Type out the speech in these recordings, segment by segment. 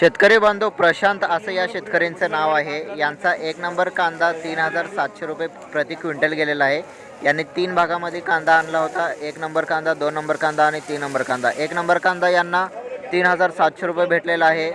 शेतकरी बांधव प्रशांत असं या शेतकऱ्यांचं नाव आहे. यांचा एक नंबर कांदा तीन हजार सातशे रुपये प्रति क्विंटल गेलेला आहे. यांनी तीन भागामध्ये कांदा आणला होता. एक नंबर कांदा दोन नंबर कांदा आणि तीन नंबर कांदा. एक नंबर कांदा यांना तीन हजार सातशे रुपये भेटलेला आहे.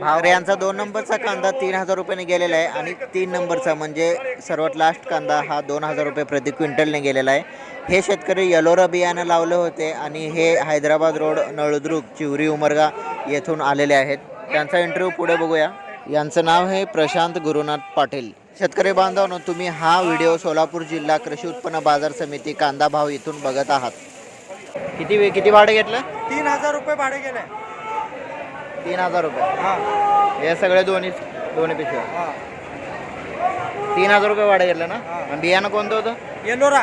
भाव यांचा दोन नंबरचा कांदा तीन हजार रुपयाने गेलेला आहे आणि तीन नंबरचा म्हणजे सर्वात लास्ट कांदा हा दोन हजार रुपये प्रति क्विंटलने गेलेला आहे. हे शेतकरी यलोरा बियाणं लावले होते आणि हे हैदराबाद रोड नळदुर्ग चिवरी उमरगा येथून आलेले आहेत. त्यांचा इंटरव्ह्यू पुढे बघूया. यांचं नाव आहे प्रशांत गुरुनाथ पाटील. शेतकरी बांधवांनो तुम्ही हा व्हिडिओ सोलापूर जिल्हा कृषी उत्पन्न बाजार समिती कांदा भाव इथून बघत आहात. किती वे- किती भाडं घेतलं? तीन हजार रुपये भाडे गेले तीन हजार रुपये. हा. सगळे दोन्ही दोन्ही पिशव्या. तीन हजार रुपये भाडं घेतलं ना. आणि बियाणं कोणतं होतं? येलोरा.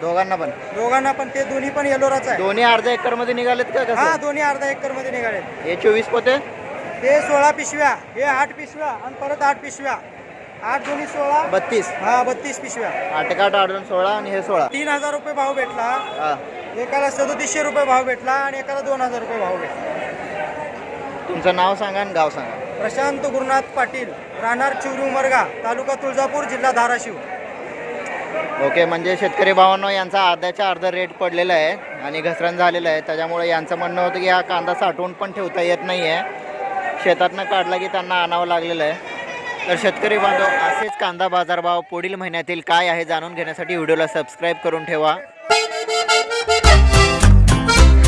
दोघांना पण. दोघांना पण ते दोन्ही पण येलोराच आहे. दोन्ही अर्ध्या एकरमध्ये निघालेत का हा दोन्ही अर्धा एकरमध्ये निघाले हे चोवीस पोते? ते सोळा पिशव्या हे आठ पिशव्या आणि परत आठ पिशव्या. आठ दोन्ही सोळा. बत्तीस. हा बत्तीस पिशव्या. आठ एक आठ आठ दोन सोळा आणि हे सोळा. तीन हजार रुपये भाव भेटला. हा. एकाला सदोतीसशे रुपये भाव भेटला आणि एकाला दोन हजार रुपये भाव भेटला. तुमचं नाव सांगा आणि गाव सांगा. प्रशांत गुरुनाथ पाटील राहणार चिवरी उमरगा तालुका तुळजापूर जिल्हा धाराशिव. ओके म्हणजे शेतकरी भावांनो यांचा अर्ध्याच्या अर्धा रेट पडलेला आहे आणि घसरण झालेलं आहे. त्याच्यामुळे यांचं म्हणणं होतं की हा कांदा साठवून पण ठेवता येत नाही आहे शेतातनं काढला की त्यांना आणावं लागलेलं आहे. तर शेतकरी बांधव असेच कांदा बाजारभाव पुढील महिन्यातील काय आहे जाणून घेण्यासाठी व्हिडिओला सबस्क्राईब करून ठेवा.